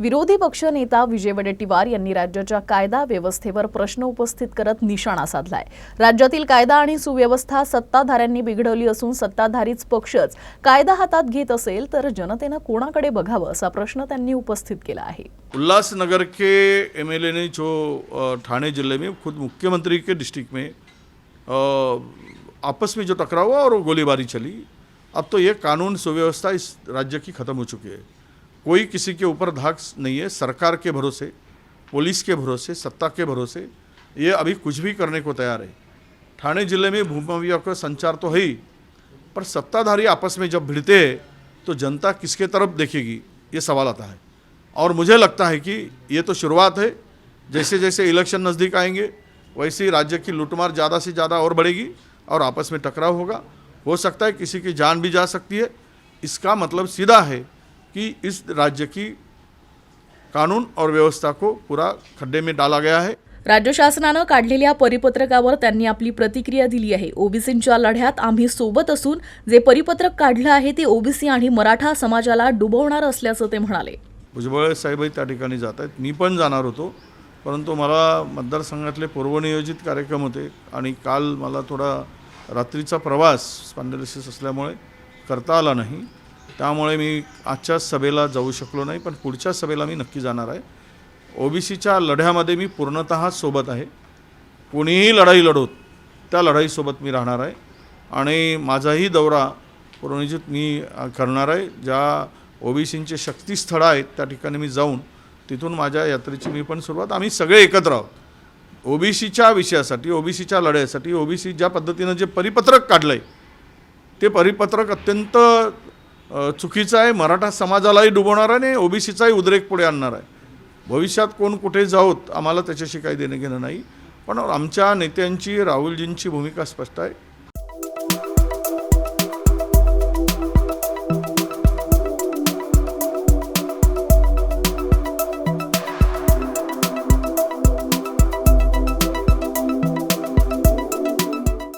विरोधी पक्षनेता विजय वडेट्टीवार यांनी राज्याच्या कायदा व्यवस्थेवर प्रश्न उपस्थित करत निशाणा साधलाय. राज्यातील कायदा आणि सुव्यवस्था सत्ताधाऱ्यांनी बिघडवली असून सत्ताधारीच पक्षच कायदा हातात घेत असेल तर जनतेनं कोणाकडे बघावं असा प्रश्न त्यांनी उपस्थित केला आहे. उल्लासनगर के एम एल ने जो ठाणे जिले में खुद मुख्यमंत्री के डिस्ट्रिक्ट में आपस में जो टकराव हुआ और गोलीबारी चली अब तो ये कानून सुव्यवस्था इस राज्य की ख़त्म हो चुकी है। कोई किसी के ऊपर धाक नहीं है, सरकार के भरोसे, पुलिस के भरोसे, सत्ता के भरोसे, ये अभी कुछ भी करने को तैयार है। ठाणे ज़िले में भूमाफिया का संचार तो है ही, पर सत्ताधारी आपस में जब भिड़ते हैं तो जनता किसके तरफ़ देखेगी? ये सवाल आता है। और मुझे लगता है कि ये तो शुरुआत है जैसे जैसे इलेक्शन नज़दीक आएँगे, वैसे ही राज्य की लूटमार ज़्यादा से ज़्यादा और बढ़ेगी और आपस में टकराव होगा। हो सकता है किसी की जान भी जा सकती है। इसका मतलब सीधा है कि इस राज्य की कानून और व्यवस्था को पूरा खड्डे में डाला गया है। राज्य शासनानं काढलेल्या परिपत्रकावर त्यांनी आपली प्रतिक्रिया दिली आहे. ओबीसींच्या लढ्यात आम्ही सोबत असून जे परिपत्रक काढलं आहे ते ओबीसी आणि मराठा समाजाला डुबवणार असल्याचं ते म्हणाले. भुजबळ साहेबही त्या ठिकाणी जात आहेत. मी पण जाणार होतो. परंतु मला मतदारसंघातले पूर्वनियोजित कार्यक्रम होते आणि काल मला थोडा रात्रीचा प्रवास स्पॉन्डलिसिस असल्यामुळे करता आला नाही. त्यामुळे मी आजच्या सभेला जाऊ शकलो नाही पण पुढच्या सभेला मी नक्की जाणार आहे. ओबीसीच्या लढ्यामध्ये मी पूर्णतः सोबत आहे. कोणीही लढाई लढवत त्या लढाईसोबत मी राहणार आहे. आणि माझाही दौरा पूर्वनियोजित मी करणार आहे. ज्या ओबीसींचे शक्तीस्थळं आहेत त्या ठिकाणी मी जाऊन तिथून माझ्या यात्रेची मी पण सुरुवात आम्ही सगळे एकत्र आहोत. ओबीसीच्या विषयासाठी ओबीसीच्या लढ्यासाठी ओबीसी ज्या पद्धतीनं जे परिपत्रक काढलं आहे ते परिपत्रक अत्यंत चुकीचं आहे मराठा समाजालाही डुबवणार आहे आणि ओबीसीचाही उद्रेक पुढे आणणार आहे. भविष्यात कोण कुठे जाऊत आम्हाला त्याच्याशी काही देणं घेणं नाही. पण आमच्या नेत्यांची राहुलजींची भूमिका स्पष्ट आहे.